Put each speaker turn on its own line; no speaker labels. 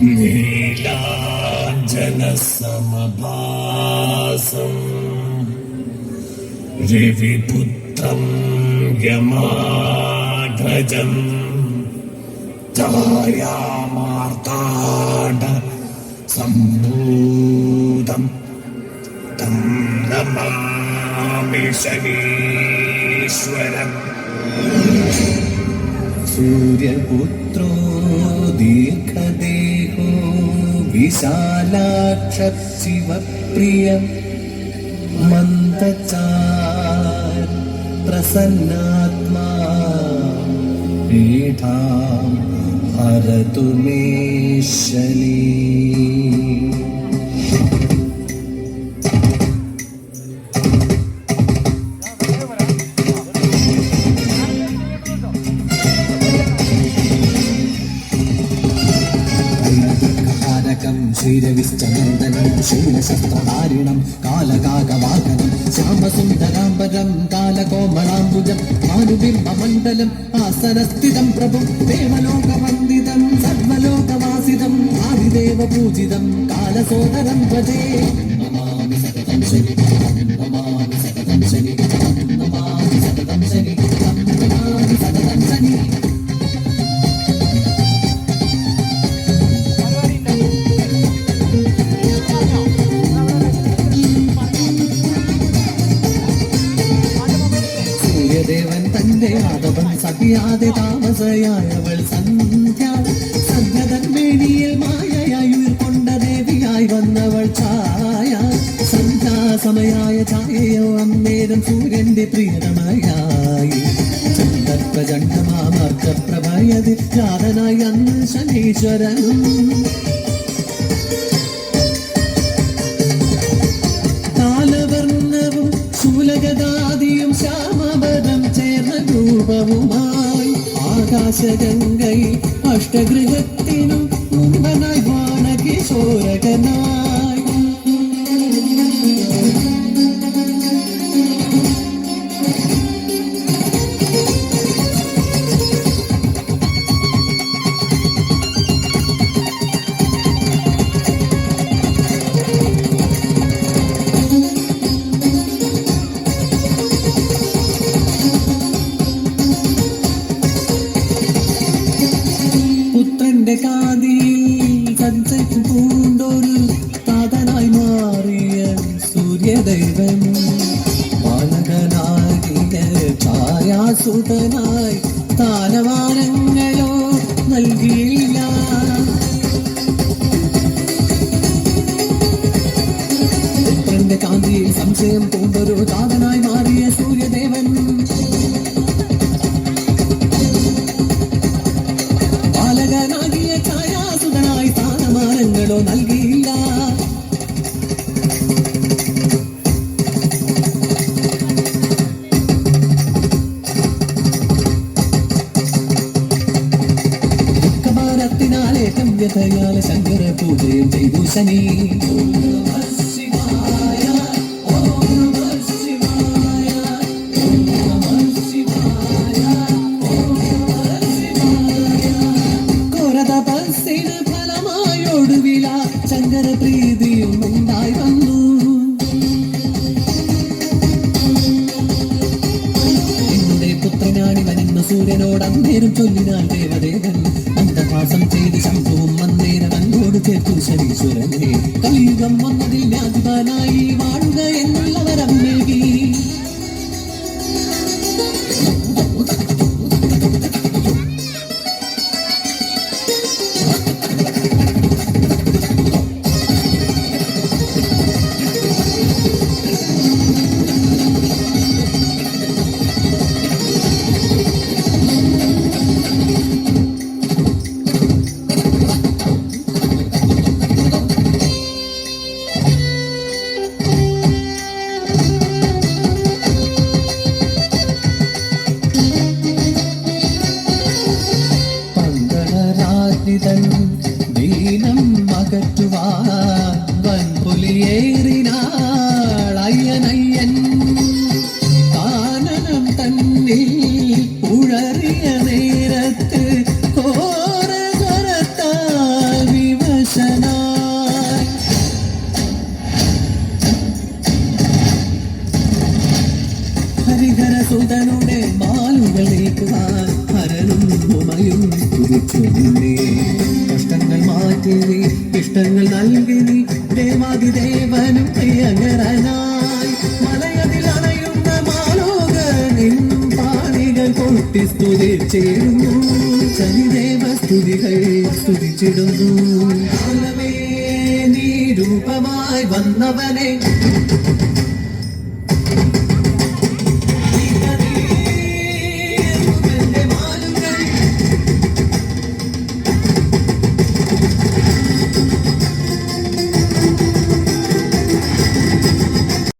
നീലാഞ്ജനസമഭാസം രവിപുത്രം യമാഘജം ചായാമാർത്താട സംഭൂതം തം നമാമി ശനീശ്വരം
സൂര്യപുത്രോ ദീർഘദേ विशालाक्षशिवप्रिय मन्दचार प्रसन्नात्मा पीठां हरतु मे शनी ഹാരകം ശൈലശസ്ത്രധാരിണം കാലകാകവാഹനം ശ്യാമസുന്ദരാംബരം കാലകോമളാംബുജം ഭാനുബിംബമണ്ഡലം ആസനസ്ഥിതം പ്രഭു ദേവലോകവന്ദിതം സർവലോകവാസിതം ആദിദേവ പൂജിതം കാലസോദരം ഭജേ നമാമി സതതം ശനി ശനി തന്റെ ആദവൻ സതിയാതെ താമസയായവൾ സന്ധ്യ സന്ധ്യതൻ വേണിയിൽ മായയായി ഉയർക്കൊണ്ട ദേവിയായി വന്നവൾ ചായ സന്ധ്യാസമയായ ചായയോ അന്നേരം സൂര്യന്റെ പ്രിയതമയായി. ചന്ദ്രപ്രചണ്ഡമാമർക്കപ്രഭയതി ജാതനായി അന്ന് ശനീശ്വരനും ആകാശഗംഗൈ അഷ്ടഗൃഹത്തിനും ഛായാസുതനായി താലവാനങ്ങളോ നൽകിയില്ല. പുത്രന്റെ കാന്തിയിൽ സംശയം പൂണ്ടൊരു താതനായി മാറിയ കമ്യതയാലെ ശങ്കര പൂജയും ചെയ്തു ശനി. ഘോരതപസ്സിന് ഫലമായൊടുവില ശങ്കര പ്രീതിയും ഉണ്ടായി വന്നു. എന്റെ പുത്രനാണി വനിന്ന സൂര്യനോട് അന്നേരം ചൊല്ലിനാൽ ദേവദേവൻ അന്ധഭാസം ചെയ്ത് അങ്ങോട് ശനീശ്വരനെ കലിയുഗം വന്നതിൽ വ്യാധിപാനായി വാഴുക மனிதன் தீனம் அகற்றுவார். வன்புலி ஏறினாள் ஐயன் ஐயன் காணனம் தன்னில் உழறிய நேரத்து கோர கரத்தால் விவசனா ഹരിഹര സുതനുടെ മാലുകൾ നീക്കുവാൻ കഷ്ടങ്ങൾ മാറ്റി നീ ഇഷ്ടങ്ങൾ നൽകി നീ. ദേവാതിദേവനും പ്രിയകരനായി മലയതിൽ അണയുന്ന മാലോകനിൻ പാണികൾ കൊട്ടി സ്തുതിച്ചിടുന്നു ശനിദേവ സ്തുതികൾ സ്തുതിച്ചിടുന്നു. നീ രൂപമായി വന്നവനെ